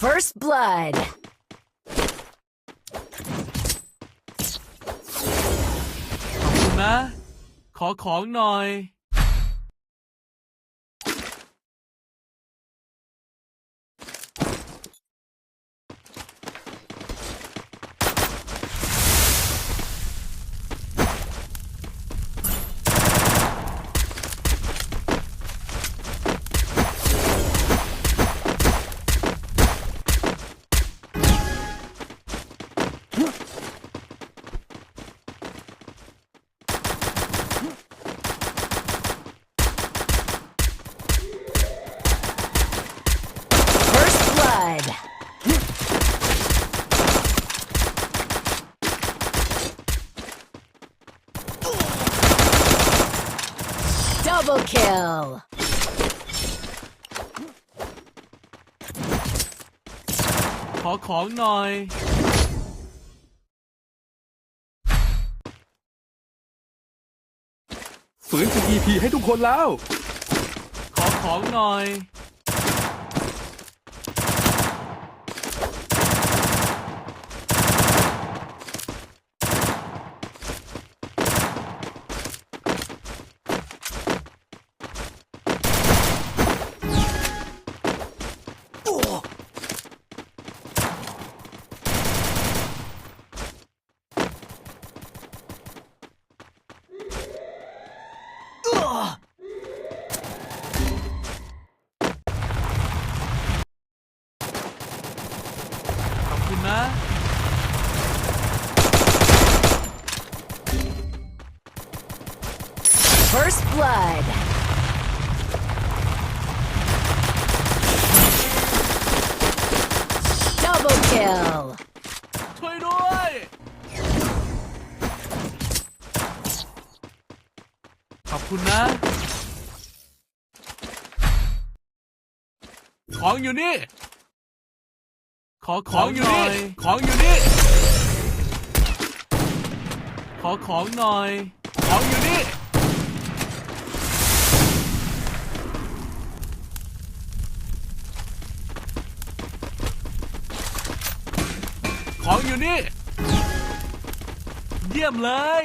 First blood. ขอบคุณนะขอของหน่อย First blood. Double kill. ขอของหน่อยฝืน TP ให้ทุกคนแล้ว ขอของหน่อย ขอบคุณนะ First blood. Double kill. ช่วยด้วยขอบคุณนะ ของอยู่นี่ข อของอยู่นี่ ของอยู่นี่ ขอของหน่อย ของอยู่นี่ ของอยู่นี่ เยี่ยมเลย